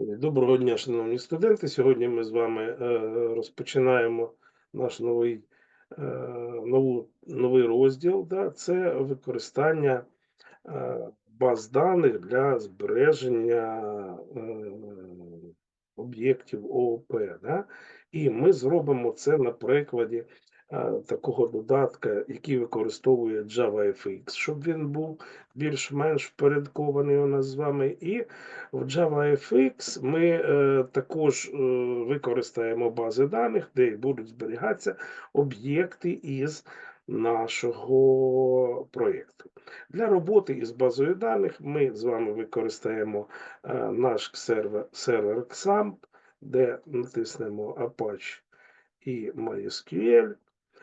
Доброго дня, шановні студенти. Сьогодні ми з вами е, розпочинаємо наш новий, е, нову, новий розділ. Да? Це використання е, баз даних для збереження об'єктів ООП. Да? І ми зробимо це на прикладі такого додатка, який використовує JavaFX, щоб він був більш-менш впорядкований у нас з вами. І в JavaFX ми е, також е, використаємо бази даних, де будуть зберігатися об'єкти із нашого проєкту. Для роботи із базою даних ми з вами використаємо е, наш сервер, сервер XAMPP, де натиснемо Apache і MySQL.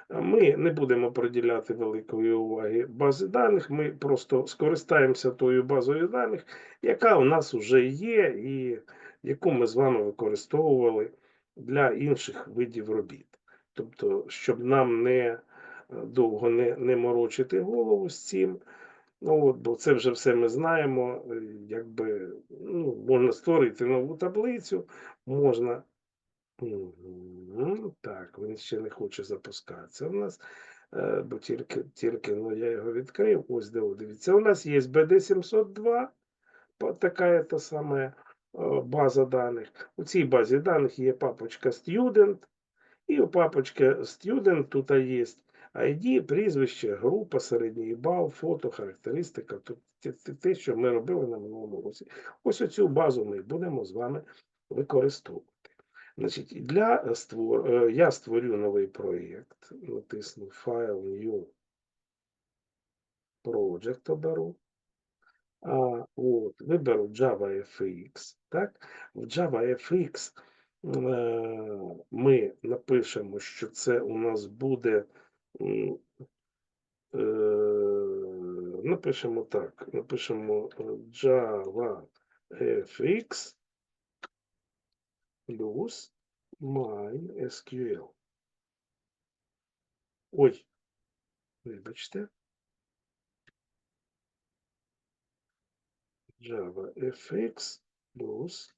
Ми не будемо приділяти великої уваги бази даних. Ми просто скористаємося тою базою даних, яка у нас вже є, і яку ми з вами використовували для інших видів робіт. Тобто, щоб нам не е, довго не, не морочити голову з цим. Ну, от, бо це вже все ми знаємо. е, Якби ну, можна створити нову таблицю, можна Мгм. Так, він ще не хоче запускатися у нас, е, бо тільки, тільки ну, я його відкрив. Ось де, дивіться. У нас є BD702, па- така та саме е, база даних. У цій базі даних є папочка Student, і у папочки Student тут є ID, прізвище, група, середній бал, фото, характеристика. Те, що ми робили на минулому році. Ось оцю базу ми будемо з вами використовувати. Значить, для створ... е, я створю новий проєкт, натисну File, New Project оберу. А, от, виберу JavaFX. Так? В JavaFX е, ми напишемо, що це у нас буде. е, Напишемо так, напишемо е, JavaFX плюс MySQL. Ой, вибачте. JavaFX плюс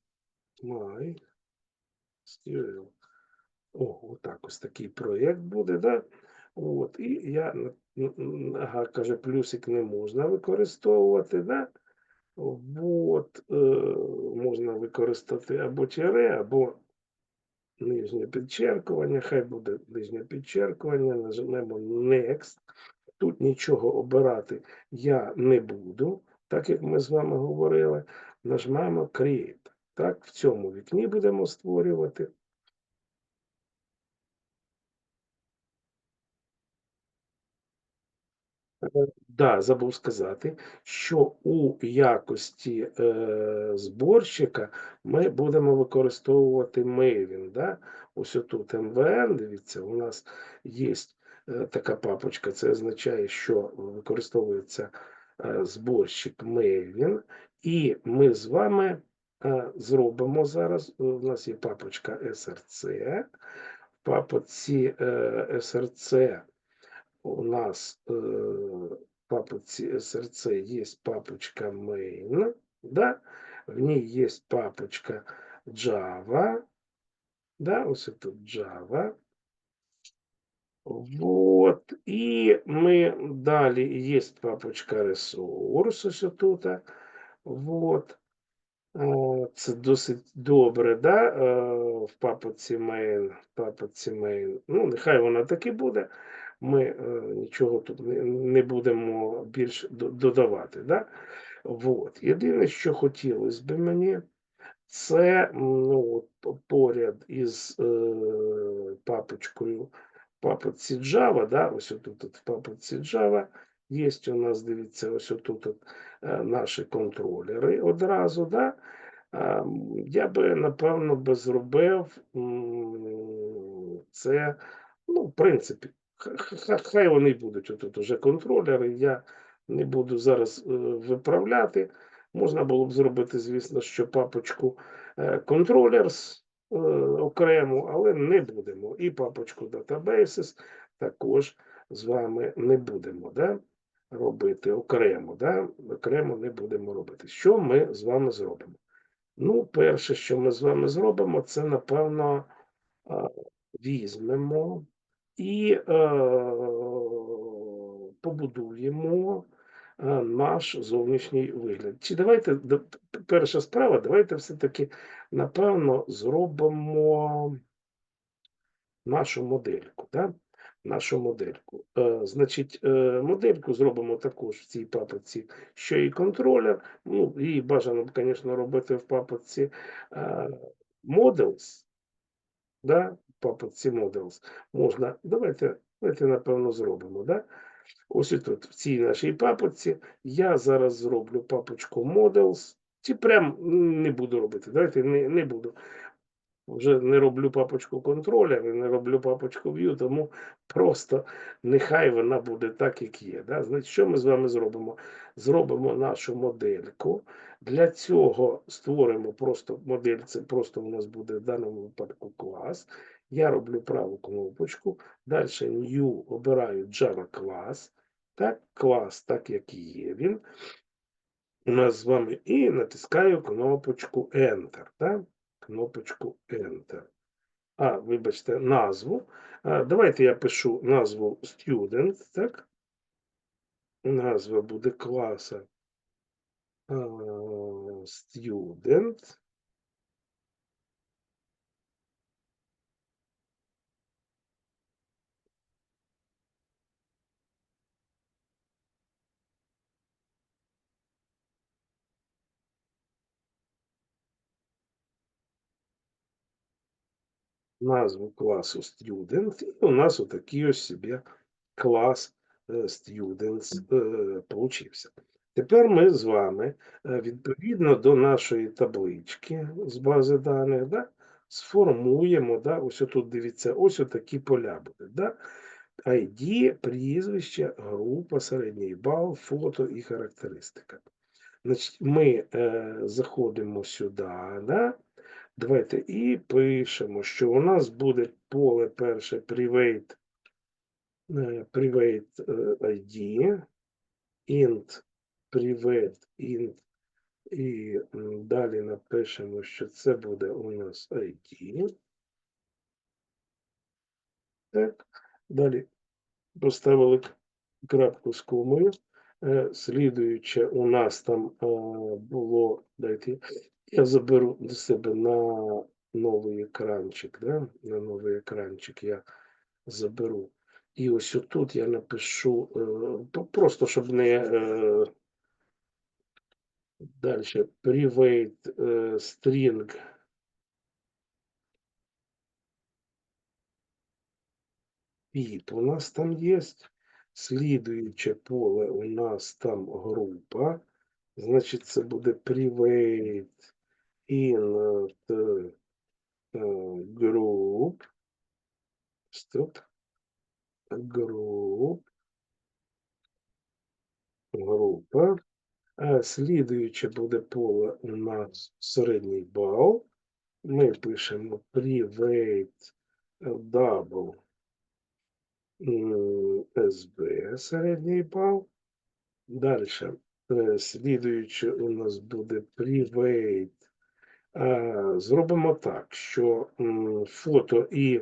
MySQL. О, отак ось такий проєкт буде, да? От, і я, ага, каже, плюсик не можна використовувати, да? От, е, можна використати або тире, або нижнє підчеркування, хай буде нижнє підчеркування, нажмемо Next. Тут нічого обирати я не буду, так як ми з вами говорили. Нажмемо Create. Так, в цьому вікні будемо створювати. Да, забув сказати, що у якості е, зборщика ми будемо використовувати Maven. Да? Ось тут MVN, дивіться, у нас є е, така папочка, це означає, що використовується е, зборщик Maven, і ми з вами е, зробимо зараз. У нас є папочка SRC. В папочці SRC у нас э, в папочці SRC есть папочка main, да? в ней есть папочка Java, да, ось тут Java. Вот, і ми далі є папочка ресурс, ось тут. Вот. Е, Це досить добре, да? е, в папочці main, в папочці main. Ну, нехай вона так і буде. Ми е, нічого тут не, будемо більш додавати. Да? Вот. Єдине, що хотілося б мені, це ну, поряд із е, папочкою папочці Java, да? ось тут в папочці Java. Є у нас, дивіться, ось тут от, е, наші контролери одразу. Да? М, Я би, напевно, би зробив це, ну, в принципі, хай вони будуть отут уже контролери. Я не буду зараз е, виправляти. Можна було б зробити, звісно, що папочку е, controllers е, окремо, але не будемо. І папочку databases також з вами не будемо да, робити окремо. Да? Окремо не будемо робити. Що ми з вами зробимо? Ну, перше, що ми з вами зробимо, це, напевно, візьмемо і е, побудуємо е, наш зовнішній вигляд. Чи давайте перша справа, давайте все-таки, напевно, зробимо нашу модельку. Да? Нашу модельку. Е, значить, е, модельку зробимо також в цій папці, що і контролер. Ну, і бажано, звісно, робити в папці е, Models. Да? Папці Models можна. Давайте, давайте, напевно, зробимо. Да? Ось і тут, в цій нашій папці, я зараз зроблю папочку Models. Чи прям не буду робити. Давайте не, не буду. Вже не роблю папочку контролер, не роблю папочку view, тому просто нехай вона буде так, як є. Да? Значить, що ми з вами зробимо? Зробимо нашу модельку. Для цього створимо просто модель, це просто у нас буде в даному випадку клас. Я роблю праву кнопочку, далі New обираю Java клас, так, клас, так як і є він. У нас з вами і натискаю кнопочку Enter. Так? Кнопочку Enter. А, вибачте, назву. А, давайте я пишу назву Student, так? Назва буде класа Student. Назву класу Student, і у нас отакий ось собі клас е, Students е, получився. Тепер ми з вами, е, відповідно до нашої таблички з бази даних, да, сформуємо, да, ось тут дивіться, ось отакі поля будуть. Да, ID, прізвище, група, середній бал, фото і характеристика. Значить, ми е, заходимо сюди, да, Давайте і пишемо, що у нас буде поле перше private, е, private е, ID, int private int, і далі напишемо, що це буде у нас ID. Так, далі поставили крапку з комою. Е, Слідуюче у нас там було, дайте, я заберу до себе на новий екранчик, да? на новий екранчик я заберу. І ось отут я напишу, е, просто щоб не е, далі private е, string Піп у нас там є. Слідуюче поле у нас там група. Значить, це буде private int е, group. Стоп. Group. Група. Слідуюче буде поле у нас середній бал. Ми пишемо private double SB середній бал. Далі. Слідуюче у нас буде private. Е, Зробимо так, що фото і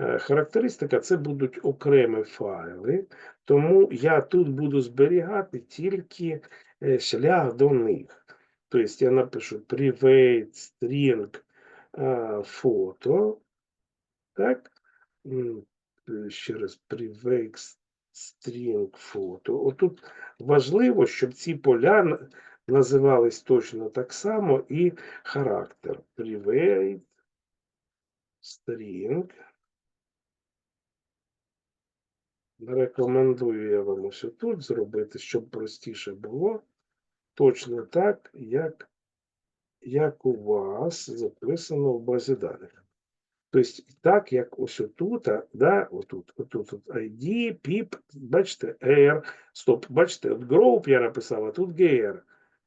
е, характеристика це будуть окремі файли, тому я тут буду зберігати тільки е, шлях до них. Тобто я напишу private string фото. Так? Ще раз private string фото. Отут важливо, щоб ці поля називались точно так само і характер. Private string. Рекомендую я вам ось тут зробити, щоб простіше було. Точно так, як, як у вас записано в базі даних. Тобто, так, як ось тут, да, отут, отут, тут ID, PIP, бачите, R, стоп, бачите, от group я написав, а тут GR.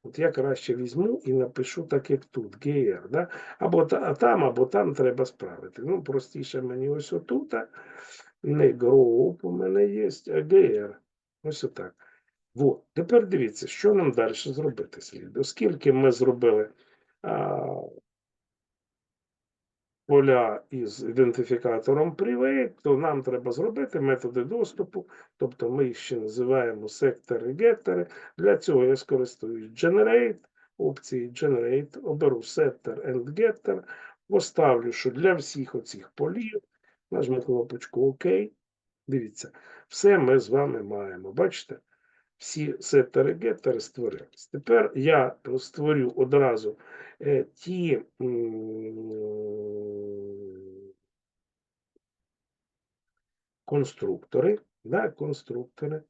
От я краще візьму і напишу так, як тут, GR, да? або та, там, або там треба справити. Ну, простіше мені ось отут, не group у мене є, а GR. Ось отак. Вот. Тепер дивіться, що нам далі зробити слід. Оскільки ми зробили а, поля із ідентифікатором private, то нам треба зробити методи доступу, тобто ми ще називаємо сектори геттери. Для цього я скористаюсь generate, опції generate, оберу setter and getter, поставлю, що для всіх оцих полів, нажму кнопочку ОК. Дивіться, все ми з вами маємо. Бачите? Всі сеттери геттери створились. Тепер я створю одразу е, ті конструктори, да, конструктори,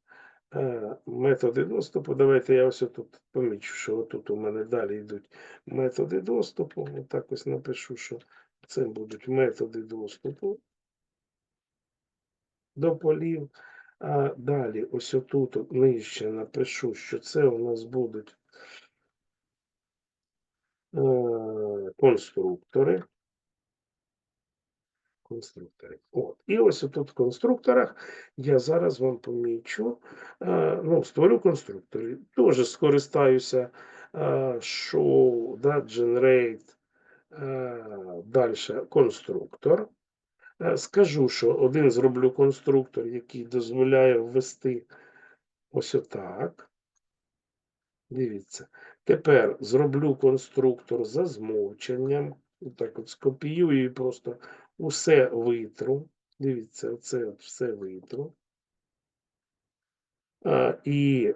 е, методи доступу. Давайте я ось тут помічу, що тут у мене далі йдуть методи доступу. Отак ось напишу, що це будуть методи доступу до полів. А далі, ось отут нижче напишу, що це у нас будуть е, конструктори. Конструктори. От. І ось тут в конструкторах я зараз вам помічу, е, ну, створю конструктори. Теж скористаюся е, show, да, generate, далі конструктор. Е, Скажу, що один зроблю конструктор, який дозволяє ввести ось отак. Дивіться. Тепер зроблю конструктор за змовченням. Так от скопіюю і просто усе витру. Дивіться, оце от все витру. А, і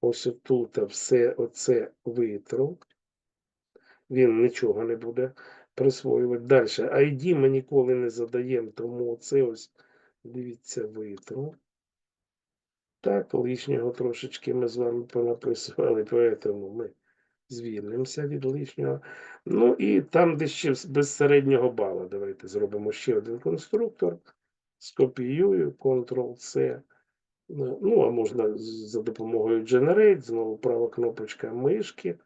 ось отут все оце витру. Він нічого не буде присвоювати. Далі. ID ми ніколи не задаємо, тому оце ось, дивіться, витру. Так, лишнього трошечки ми з вами понаписували, поэтому ми звільнимося від лишнього. Ну і там, де ще без середнього бала, давайте зробимо ще один конструктор. Скопіюю, Ctrl-C. Ну, а можна за допомогою Generate, знову права кнопочка мишки,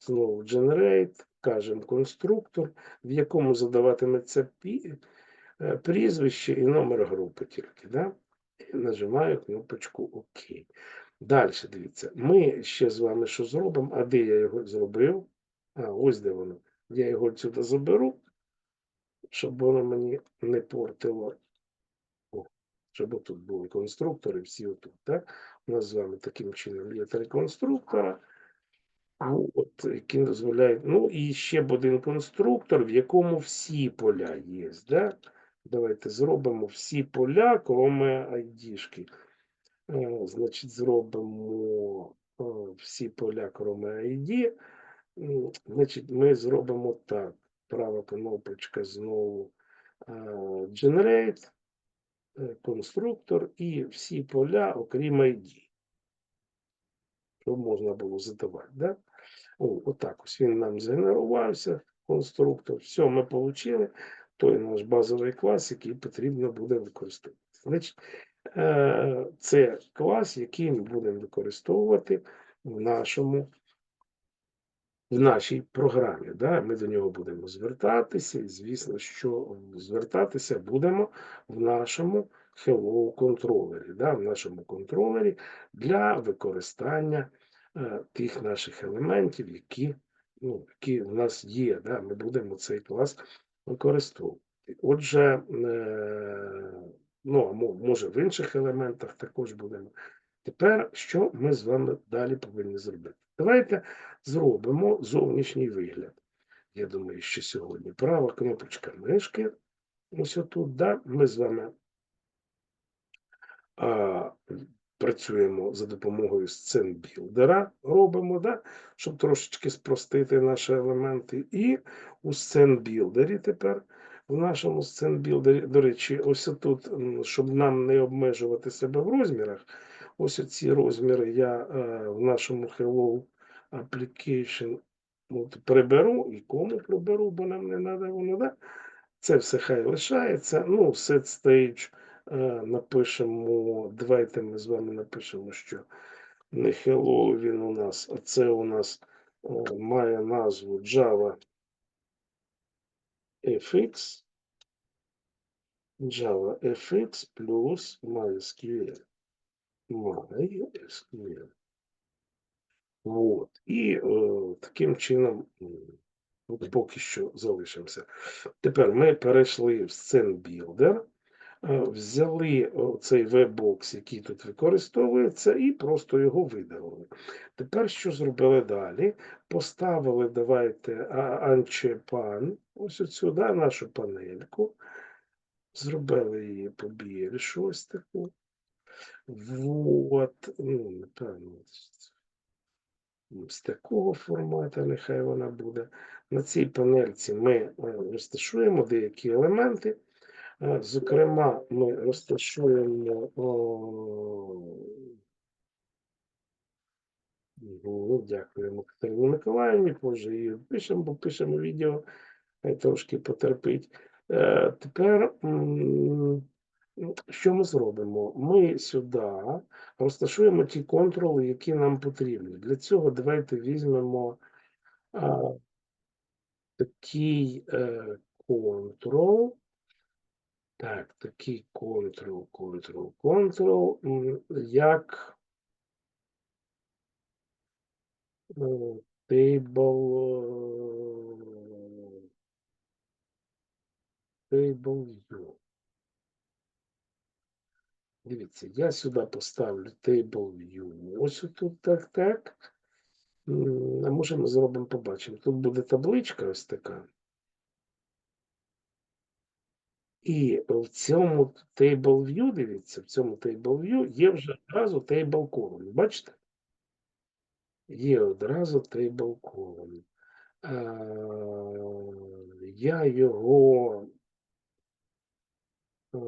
знову Generate, кажемо конструктор, в якому задаватиметься е, прізвище і номер групи тільки. Да? І нажимаю кнопочку ОК. Далі, дивіться, ми ще з вами що зробимо? А де я його зробив? А, ось де воно. Я його сюди заберу, щоб воно мені не портило. О, щоб тут були конструктори, всі отут. Так? У нас з вами таким чином є три конструктора. От, які дозволяють. Ну і ще б один конструктор, в якому всі поля є. Да? Давайте зробимо всі поля, кроме ID-шки. Е, Значить, зробимо е, всі поля, кроме ID. Значить, ми зробимо так. Права кнопочка знову е, Generate, конструктор і всі поля, окрім ID. Щоб можна було задавати. Да? О, отак ось він нам згенерувався, конструктор. Все, ми отримали той наш базовий клас, який потрібно буде використовувати. Значить, е, це клас, який ми будемо використовувати в нашому в нашій програмі. Да? Ми до нього будемо звертатися, і звісно, що звертатися будемо в нашому Hello контролері, да? в нашому контролері для використання е, тих наших елементів, які, ну, які в нас є. Да? Ми будемо цей клас використовувати. Отже, е, ну, а може в інших елементах також будемо. Тепер що ми з вами далі повинні зробити? Давайте зробимо зовнішній вигляд. Я думаю, що сьогодні права кнопочка мишки. Ось отут, да, ми з вами а, працюємо за допомогою сценбілдера, робимо, да, щоб трошечки спростити наші елементи. І у сценбілдері тепер, в нашому сценбілдері, до речі, ось тут, щоб нам не обмежувати себе в розмірах, ось ці розміри я е, в нашому Hello Application от, приберу кому приберу, бо нам не треба воно, да? Це все хай лишається. Ну, set stage напишемо. Давайте ми з вами напишемо, що не hello він у нас, а це у нас е, має назву Java FX. Java FX плюс MySQL. MySQL. Вот. І е, таким чином поки що залишимося. Тепер ми перейшли в SceneBuilder, е, взяли цей веб-бокс, який тут використовується, і просто його видалили. Тепер що зробили далі? Поставили, давайте, Анчепан, ось оцю, да, нашу панельку. Зробили її побільшу, ось таку. Вот, ну, напевно, з такого формату, нехай вона буде. На цій панельці ми е, розташуємо деякі елементи. Е, Зокрема, ми розташуємо. о, Дякуємо Катерині Миколаївні, позже її пишемо, бо пишемо відео, трошки потерпить. Е, Тепер що ми зробимо? Ми сюди розташуємо ті контроли, які нам потрібні. Для цього давайте візьмемо такий е, контрол. Так, такий контрол, контрол, м, як table, table view. Дивіться, я сюди поставлю table view. Ось тут так, так. А може ми зробимо, побачимо. Тут буде табличка ось така. І в цьому table дивіться, в цьому table є вже одразу table column. Бачите? Є одразу table column. Е, Я його е,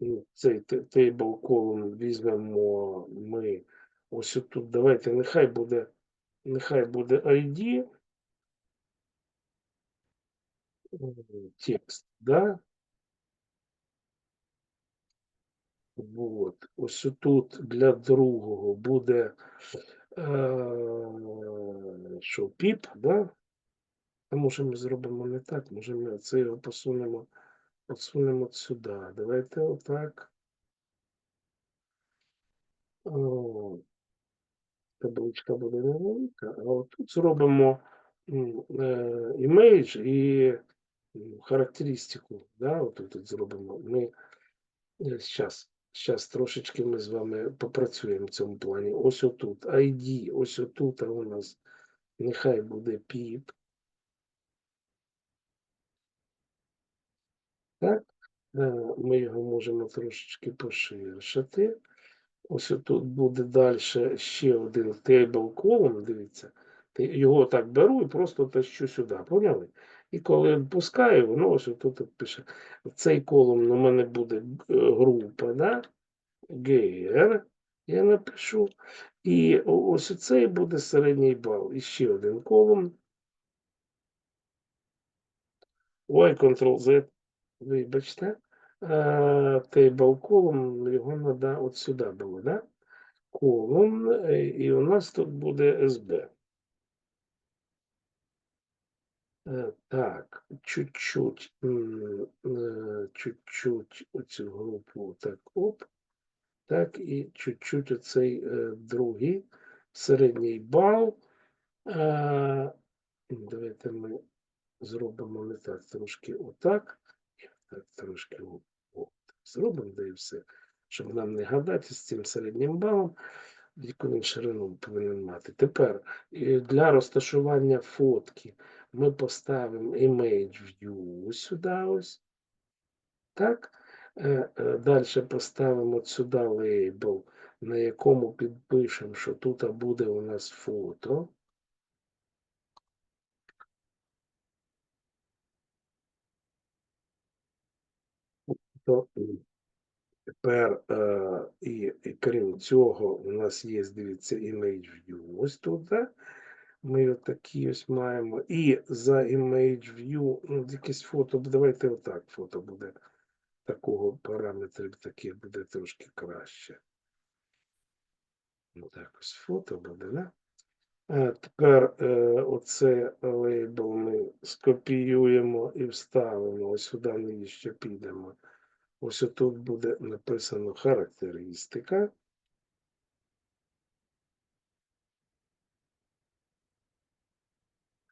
ну, цей table column візьмемо ми ось тут. Давайте, нехай буде, нехай буде ID. М, Текст, да? Вот. Ось тут для другого буде е, що піп, да? А може ми зробимо не так, може ми це його посунемо, посунемо сюди. Давайте отак. О, табличка буде невелика, а от тут зробимо е, імейдж і характеристику. Да? От тут зробимо. Ми зараз, зараз трошечки ми з вами попрацюємо в цьому плані. Ось отут. ID, ось отут а у нас нехай буде піп. Так? Е, Ми його можемо трошечки поширшити. Ось тут буде далі ще один table column, дивіться. Його так беру і просто тащу сюди. Поняли? І коли пускаю, воно ось тут пише. Цей колум у мене буде е, група, да? GR, я напишу. І ось цей буде середній бал. І ще один колум. Ой, Ctrl-Z. Вибачте. Table column, його треба от сюди було, да? Колон, е, і у нас тут буде SB. Е, Так, чуть-чуть, е, чуть-чуть оцю групу так оп, так, і чуть-чуть оцей е, другий середній бал. Е, Давайте ми зробимо не так трошки отак, так трошки о- о, зробимо, да і все, щоб нам не гадати з цим середнім балом, яку він ширину повинен мати. Тепер е, для розташування фотки ми поставимо image view сюди ось. Так. Далі поставимо сюди лейбл, на якому підпишемо, що тут буде у нас фото. То тепер, е, і, і крім цього, у нас є, дивіться, image view ось тут. Да? Ми отакі ось маємо. І за image view, ну, якесь фото, давайте отак фото буде. Такого параметрів таких буде трошки краще. Ну, так ось фото буде, да? Тепер е, оце лейбл ми скопіюємо і вставимо. Ось сюди нижче підемо. Ось тут буде написано характеристика.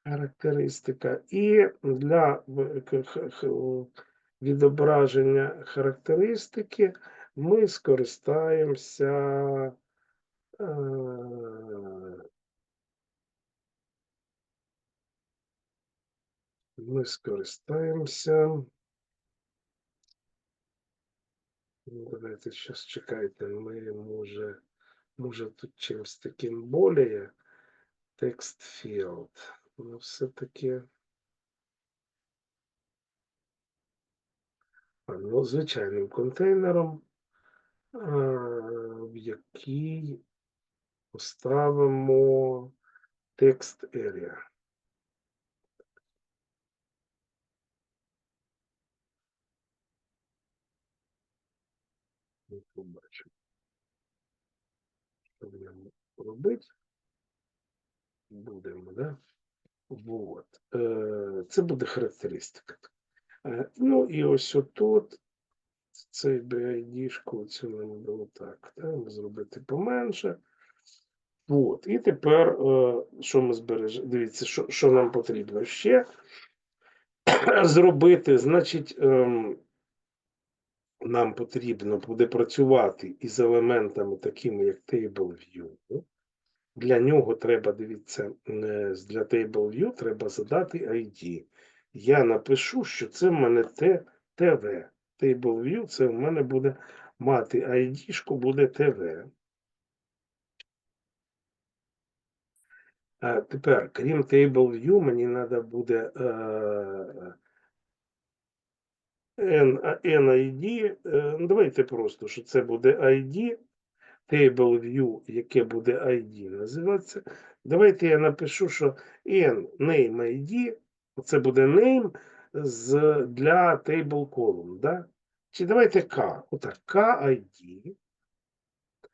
Характеристика. І для відображення характеристики ми скористаємося. е, Ми скористаємося. Ну, Давайте зараз чекайте. Ми може, може тут чимось таким более текст field. Ну, все-таки. Ну, звичайним контейнером, в який поставимо текст area. Ми побачимо. Що будемо робити? Будемо, да? Вот. Е, Це буде характеристика. Е, Ну і ось отут цей BID-шку, цю нам було так, так, зробити поменше. От. І тепер, е, що ми збережемо? Дивіться, що, що нам потрібно ще зробити. Значить, ем, нам потрібно буде працювати із елементами, такими як TableView. Для нього треба, дивіться, е, для TableView треба задати ID. Я напишу, що це в мене TV. TableView це в мене буде мати ID-шку, буде TV. А тепер, крім TableView, мені треба буде е, NID. е, ну, Давайте просто, що це буде ID, TableView, яке буде ID називатися. Давайте я напишу, що N name ID, це буде name з, для table column. Да? Чи давайте K, отак, K ID.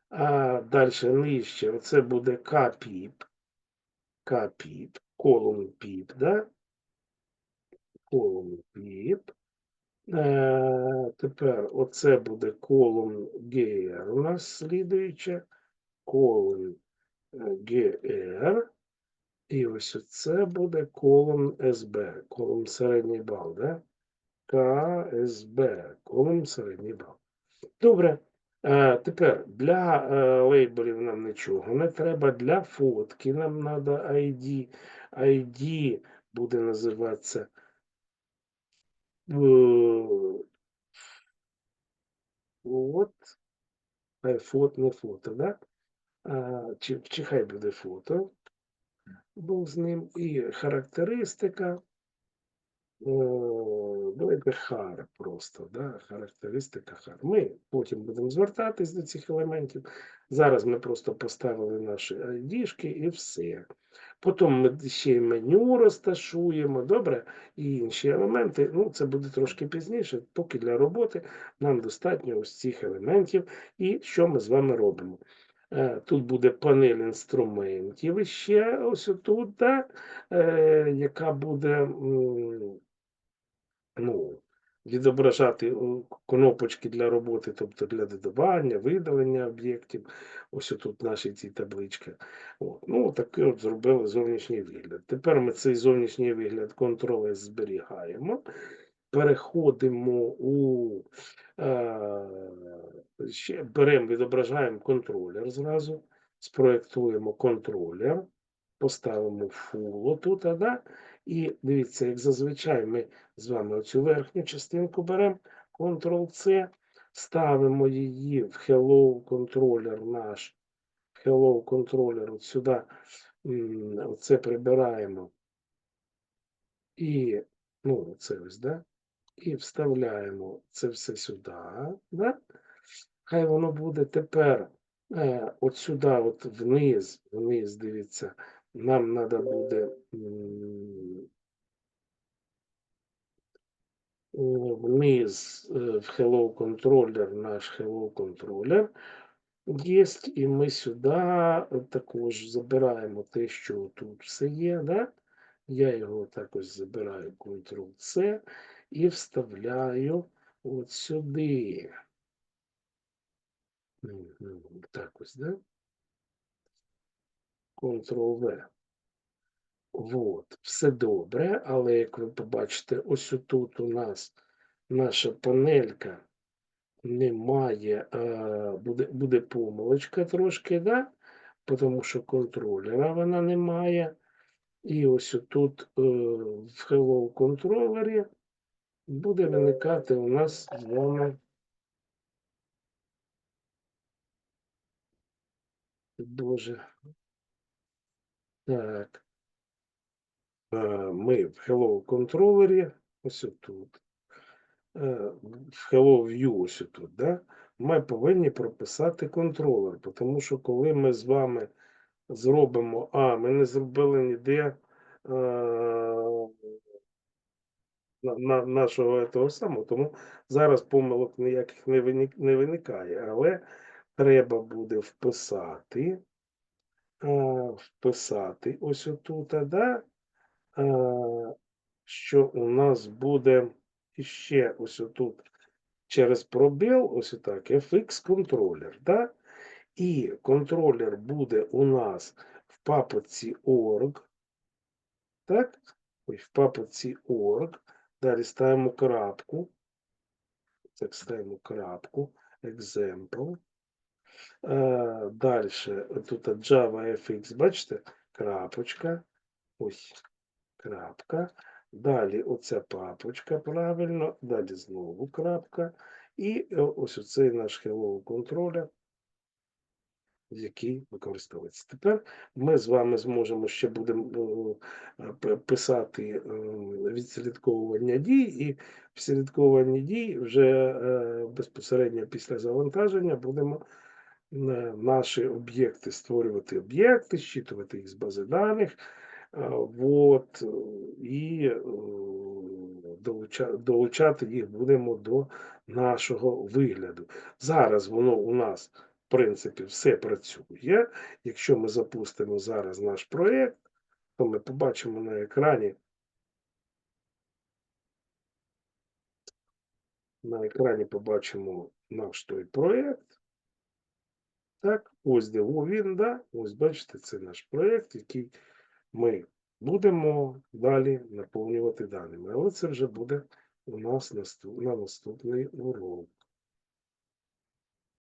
А далі нижче, це буде KPIP. KPIP, column PIP, да? Column PIP. Е, тепер оце буде column GR у нас слідуюче. Е, GR. І ось оце буде колон СБ, колон середній бал, да? КСБ, колон середній бал. Добре. Е, тепер для е, лейбелів нам нічого не треба. Для фотки нам треба ID. ID буде називатися е, от, хай фото, не фото, да? А, чи, чи хай буде фото. Був з ним і характеристика. О, Давайте хар просто, да? характеристика хар. Ми потім будемо звертатись до цих елементів. Зараз ми просто поставили наші ID-шки і все. Потім ми ще й меню розташуємо, добре, і інші елементи. Ну, це буде трошки пізніше, поки для роботи нам достатньо ось цих елементів. І що ми з вами робимо? Е, Тут буде панель інструментів ще ось тут, да, е, яка буде ну, відображати кнопочки для роботи, тобто для додавання, видалення об'єктів. Ось тут наші ці таблички. От. Ну, такий от зробили зовнішній вигляд. Тепер ми цей зовнішній вигляд Ctrl-S зберігаємо. Переходимо у е, ще беремо, відображаємо контролер зразу, спроєктуємо контролер, поставимо full тут, да? І дивіться, як зазвичай ми з вами оцю верхню частинку беремо, Ctrl-C, ставимо її в Hello контролер наш, Hello контролер, от сюди оце прибираємо. І, ну, це ось, да? І вставляємо це все сюди, да? Хай воно буде тепер е, от сюди, от вниз, вниз, дивіться, нам треба буде вниз е, в Hello контролер, наш Hello контролер є, і ми сюди також забираємо те, що тут все є, да? Я його також забираю Ctrl-C і вставляю от сюди. Так ось, да? Ctrl-V. Вот, все добре, але як ви побачите, ось тут у нас наша панелька не має, е, буде, буде помилочка трошки, да? тому що контролера вона не має. І ось тут е, в Hello контролері буде виникати у нас з вами. Боже. Так. Е, Ми в Hello контролері, ось тут. е, В Hello View ось тут, да? Ми повинні прописати контролер, тому що коли ми з вами зробимо, а, ми не зробили ніде е, на, на, нашого того самого, тому зараз помилок ніяких не, виник, не виникає, але треба буде вписати, вписати ось отут, да, е, що у нас буде іще ось отут через пробіл, ось отак, FX контролер, да? І контролер буде у нас в папці org, так? Ой, в папці org. Далі ставимо крапку. Так, ставимо крапку. Example. Е, Далі тут JavaFX, бачите? Крапочка. Ось крапка. Далі оця папочка, правильно. Далі знову крапка. І е, ось оцей наш Hello контролер, який використовується. Тепер ми з вами зможемо ще будемо е, писати е, відслідковування дій, і в відслідковуванні дій вже безпосередньо після завантаження будемо наші об'єкти створювати об'єкти, щитувати їх з бази даних. е, і е, долучати їх будемо до нашого вигляду. Зараз воно у нас в принципі, все працює. Якщо ми запустимо зараз наш проєкт, то ми побачимо на екрані. На екрані побачимо наш той проєкт. Так, де о, він, да? Ось бачите, це наш проєкт, який ми будемо далі наповнювати даними. Але це вже буде у нас на наступний урок.